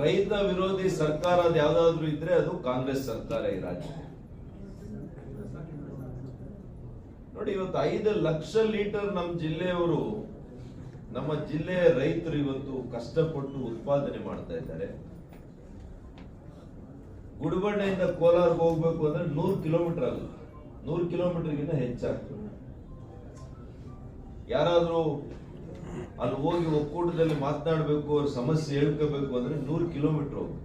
ರೈತ ವಿರೋಧಿ ಸರ್ಕಾರ ಅದು ಯಾವ್ದಾದ್ರು ಇದ್ರೆ ಅದು ಕಾಂಗ್ರೆಸ್ ಸರ್ಕಾರ ಈ ರಾಜ್ಯ ನೋಡಿ, ಇವತ್ತು ಐದು ಲಕ್ಷ ಲೀಟರ್ ನಮ್ಮ ಜಿಲ್ಲೆಯವರು, ನಮ್ಮ ಜಿಲ್ಲೆಯ ರೈತರು ಇವತ್ತು ಕಷ್ಟಪಟ್ಟು ಉತ್ಪಾದನೆ ಮಾಡ್ತಾ ಇದ್ದಾರೆ. ಗುಡಬಣ್ಣೆಯಿಂದ ಕೋಲಾರ್ಗೆ ಹೋಗ್ಬೇಕು ಅಂದ್ರೆ ನೂರು ಕಿಲೋಮೀಟರ್ ಆಗುತ್ತೆ ನೂರು ಕಿಲೋಮೀಟರ್ಗಿಂತ ಹೆಚ್ಚಾಗ್ತದೆ. ಯಾರಾದ್ರೂ ಅಲ್ಲಿ ಹೋಗಿ ಒಕ್ಕೂಟದಲ್ಲಿ ಮಾತನಾಡಬೇಕು, ಅವ್ರ ಸಮಸ್ಯೆ ಹೇಳ್ಕೋಬೇಕು ಅಂದ್ರೆ ನೂರು ಕಿಲೋಮೀಟರ್ ಹೋಗ್ಬೇಕು.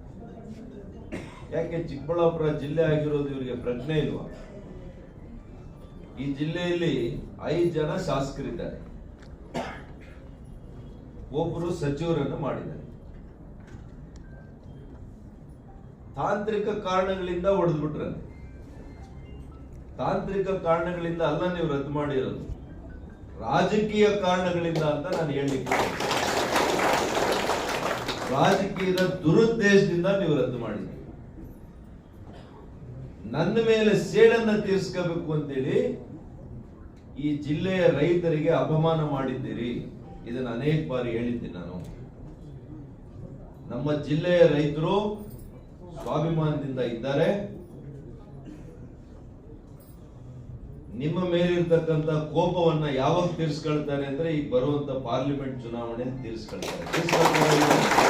ಯಾಕೆ? ಚಿಕ್ಕಬಳ್ಳಾಪುರ ಜಿಲ್ಲೆ ಆಗಿರೋದು ಇವರಿಗೆ ಪ್ರಜ್ಞೆ ಇಲ್ವಾ? ಈ ಜಿಲ್ಲೆಯಲ್ಲಿ ಐದು ಜನ ಶಾಸಕರಿದ್ದಾರೆ. ಒಬ್ಬರು ಸಚಿವರನ್ನು ಮಾಡಿದ್ದಾರೆ. ತಾಂತ್ರಿಕ ಕಾರಣಗಳಿಂದ ಹೊಡೆದ್ಬಿಟ್ರಂತೆ. ತಾಂತ್ರಿಕ ಕಾರಣಗಳಿಂದ ಅಲ್ಲ ನೀವು ರದ್ದು ಮಾಡಿರೋದು. ರಾಜಕೀಯ ಕಾರಣಗಳಿಂದ ಅಂತ ನಾನು ಹೇಳಲಿಕ್ಕೆ ರಾಜಕೀಯದ ದುರುದ್ದೇಶದಿಂದ ನೀವು ರದ್ದು ಮಾಡಿದ್ದೀರಿ. ನನ್ನ ಮೇಲೆ ಸೇಡನ್ನ ತೀರಿಸ್ಕೋಬೇಕು ಅಂತೇಳಿ ಈ ಜಿಲ್ಲೆಯ ರೈತರಿಗೆ ಅಪಮಾನ ಮಾಡಿದ್ದೀರಿ. ಇದನ್ನ ಅನೇಕ ಬಾರಿ ಹೇಳಿದ್ದೀನಿ ನಾನು. ನಮ್ಮ ಜಿಲ್ಲೆಯ ರೈತರು ಸ್ವಾಭಿಮಾನದಿಂದ ಇದ್ದಾರೆ. ನಿಮ್ಮ ಮೇಲಿರ್ತಕ್ಕಂಥ ಕೋಪವನ್ನ ಯಾವಾಗ ತೀರಿಸ್ಕೊಳ್ತಾರೆ ಅಂದ್ರೆ ಈಗ ಬರುವಂತ ಪಾರ್ಲಿಮೆಂಟ್ ಚುನಾವಣೆ ತೀರಿಸ್ಕೊಳ್ತಾರೆ. ತೀರಿಸ್ಕೊಳ್ತಾರೆ.